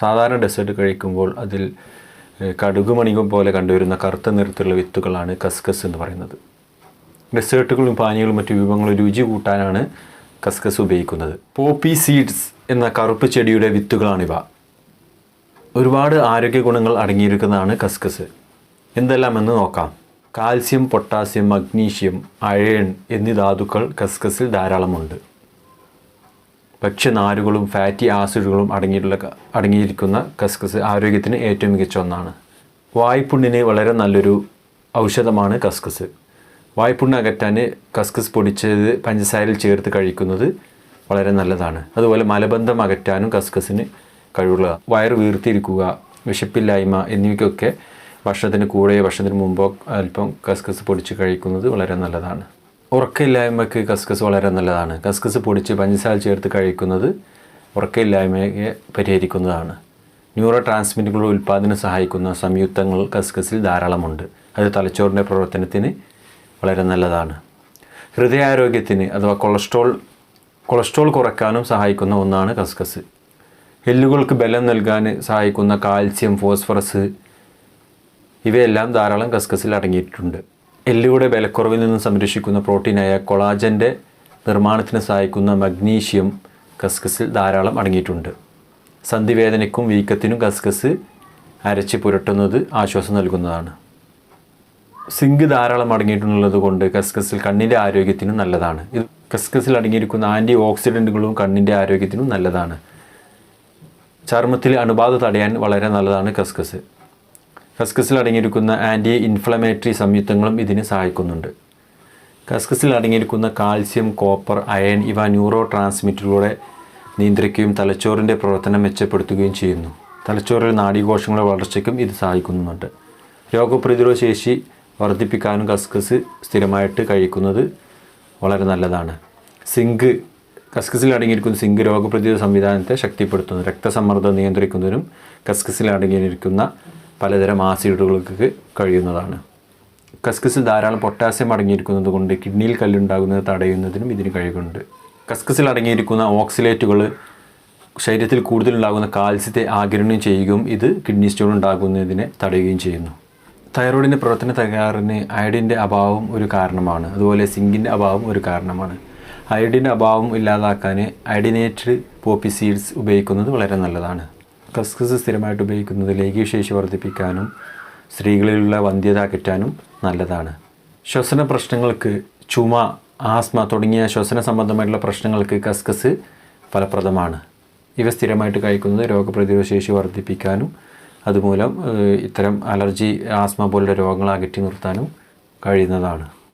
സാധാരണ ഡെസേർട്ട് കഴിക്കുമ്പോൾ അതിൽ കടുകുമണികം പോലെ കണ്ടുവരുന്ന കറുത്ത നിറത്തിലുള്ള വിത്തുകളാണ് കസ്കസ് എന്ന് പറയുന്നത്. ഡെസേർട്ടുകളും പാനീയങ്ങളും മറ്റു വിഭവങ്ങളും രുചി കൂട്ടാനാണ് കസ്കസ് ഉപയോഗിക്കുന്നത്. പോപ്പി സീഡ്സ് എന്ന കറുപ്പ് ചെടിയുടെ വിത്തുകളാണിവ ഒരുപാട് ആരോഗ്യ ഗുണങ്ങൾ അടങ്ങിയിരിക്കുന്നതാണ് കസ്കസ്. എന്തെല്ലാമെന്ന് നോക്കാം. കാൽസ്യം പൊട്ടാസ്യം മഗ്നീഷ്യം അയൺ എന്നീ ധാതുക്കൾ കസ്കസിൽ ധാരാളമുണ്ട്. ഭക്ഷ്യനാരുകളും ഫാറ്റി ആസിഡുകളും അടങ്ങിയിട്ടുള്ള അടങ്ങിയിരിക്കുന്ന കസ്കസ് ആരോഗ്യത്തിന് ഏറ്റവും മികച്ച ഒന്നാണ്. വായ്പുണ്ണിന് വളരെ നല്ലൊരു ഔഷധമാണ് കസ്കസ്. വായ്പുണ്ണ് അകറ്റാൻ കസ്കസ് പൊടിച്ചത് പഞ്ചസാരയിൽ ചേർത്ത് കഴിക്കുന്നത് വളരെ നല്ലതാണ്. അതുപോലെ മലബന്ധം അകറ്റാനും കസ്കസിന് കഴിവുള്ള വയറ് വീർത്തിരിക്കുക വിശപ്പില്ലായ്മ എന്നിവയ്ക്കൊക്കെ ഭക്ഷണത്തിന് കൂടെ ഭക്ഷണത്തിന് മുമ്പോ അല്പം കസ്കസ് പൊടിച്ച് കഴിക്കുന്നത് വളരെ നല്ലതാണ്. ഉറക്കമില്ലായ്മയ്ക്ക് കസ്കസ് വളരെ നല്ലതാണ്. കസ്കസ് പൊടിച്ച് പഞ്ചസാര ചേർത്ത് കഴിക്കുന്നത് ഉറക്കമില്ലായ്മയെ പരിഹരിക്കുന്നതാണ്. ന്യൂറോ ട്രാൻസ്മിറ്റുകളുടെ ഉൽപ്പാദനം സഹായിക്കുന്ന സംയുക്തങ്ങൾ കസ്കസിൽ ധാരാളമുണ്ട്. അത് തലച്ചോറിന്റെ പ്രവർത്തനത്തിന് വളരെ നല്ലതാണ്. ഹൃദയാരോഗ്യത്തിന് അഥവാ കൊളസ്ട്രോൾ കൊളസ്ട്രോൾ കുറയ്ക്കാനും സഹായിക്കുന്ന ഒന്നാണ് കസ്കസ്. എല്ലുകൾക്ക് ബലം നൽകാൻ സഹായിക്കുന്ന കാൽസ്യം ഫോസ്ഫറസ് ഇവയെല്ലാം ധാരാളം കസ്കസിൽ അടങ്ങിയിട്ടുണ്ട്. എല്ലുകളുടെ ബലക്കുറവിൽ നിന്നും സംരക്ഷിക്കുന്ന പ്രോട്ടീനായ കൊളാജന്റെ നിർമ്മാണത്തിന് സഹായിക്കുന്ന മഗ്നീഷ്യം കസ്കസിൽ ധാരാളം അടങ്ങിയിട്ടുണ്ട്. സന്ധിവേദനയ്ക്കും വീക്കത്തിനും കസ്കസ് അരച്ച് പുരട്ടുന്നത് ആശ്വാസം നൽകുന്നതാണ്. സിങ്ക് ധാരാളം അടങ്ങിയിട്ടുള്ളത് കൊണ്ട് കസ്കസിൽ കണ്ണിന്റെ ആരോഗ്യത്തിനും നല്ലതാണ്. ഇത് കസ്കസിൽ അടങ്ങിയിരിക്കുന്ന ആന്റി ഓക്സിഡന്റുകളും കണ്ണിന്റെ ആരോഗ്യത്തിനും നല്ലതാണ്. ചർമ്മത്തിൽ അണുബാധ തടയാൻ വളരെ നല്ലതാണ് കസ്കസ് കസ്കസിൽ അടങ്ങിയിരിക്കുന്ന ആന്റി ഇൻഫ്ലമേറ്ററി സംയുക്തങ്ങളും ഇതിന് സഹായിക്കുന്നുണ്ട്. കസ്കസിൽ അടങ്ങിയിരിക്കുന്ന കാൽസ്യം കോപ്പർ അയൺ ഇവ ന്യൂറോ ട്രാൻസ്മിറ്ററുകളെ നിയന്ത്രിക്കുകയും തലച്ചോറിന്റെ പ്രവർത്തനം മെച്ചപ്പെടുത്തുകയും ചെയ്യുന്നു. തലച്ചോറിലെ നാഡീകോശങ്ങളുടെ വളർച്ചയ്ക്കും ഇത് സഹായിക്കുന്നുണ്ട് രോഗപ്രതിരോധ ശേഷി വർദ്ധിപ്പിക്കാനും കസ്കസ് സ്ഥിരമായിട്ട് കഴിക്കുന്നത് വളരെ നല്ലതാണ്. സിങ്ക് കസ്കസിൽ അടങ്ങിയിരിക്കുന്ന സിങ്ക് രോഗപ്രതിരോധ സംവിധാനത്തെ ശക്തിപ്പെടുത്തുന്നു. രക്തസമ്മർദ്ദം നിയന്ത്രിക്കുന്നതിനും കസ്കസിൽ അടങ്ങിയിരിക്കുന്ന പലതരം ആസിഡുകൾക്ക് കഴിയുന്നതാണ്. കസ്കസിൽ ധാരാളം പൊട്ടാസ്യം അടങ്ങിയിരിക്കുന്നത് കൊണ്ട് കിഡ്നിയിൽ കല്ലുണ്ടാകുന്നത് തടയുന്നതിനും ഇതിന് കഴിവുണ്ട്. കസ്കസിൽ അടങ്ങിയിരിക്കുന്ന ഓക്സിലേറ്റുകൾ ശരീരത്തിൽ കൂടുതലുണ്ടാകുന്ന കാൽസ്യത്തെ ആഗിരണം ചെയ്യുകയും ഇത് കിഡ്നി സ്റ്റോൺ ഉണ്ടാകുന്നതിനെ തടയുകയും ചെയ്യുന്നു. തൈറോയിഡിന്റെ പ്രവർത്തന തകരാറിന് അയഡിന്റെ അഭാവം ഒരു കാരണമാണ്. അതുപോലെ സിങ്കിന്റെ അഭാവം ഒരു കാരണമാണ്. അയഡിന്റെ അഭാവം ഇല്ലാതാക്കാൻ അയഡിനേറ്റഡ് പോപ്പി സീഡ്സ് ഉപയോഗിക്കുന്നത് വളരെ നല്ലതാണ്. കസ്കസ് സ്ഥിരമായിട്ട് ഉപയോഗിക്കുന്നത് ലൈംഗികശേഷി വർദ്ധിപ്പിക്കാനും സ്ത്രീകളിലുള്ള വന്ധ്യത അകറ്റാനും നല്ലതാണ്. ശ്വസന പ്രശ്നങ്ങൾക്ക് ചുമ ആസ്മ തുടങ്ങിയ ശ്വസന സംബന്ധമായിട്ടുള്ള പ്രശ്നങ്ങൾക്ക് കസ്കസ് ഫലപ്രദമാണ്. ഇവ സ്ഥിരമായിട്ട് കഴിക്കുന്നത് രോഗപ്രതിരോധ ശേഷി വർദ്ധിപ്പിക്കാനും അതുമൂലം ഇത്തരം അലർജി ആസ്മ പോലുള്ള രോഗങ്ങൾ അകറ്റി നിർത്താനും കഴിയുന്നതാണ്.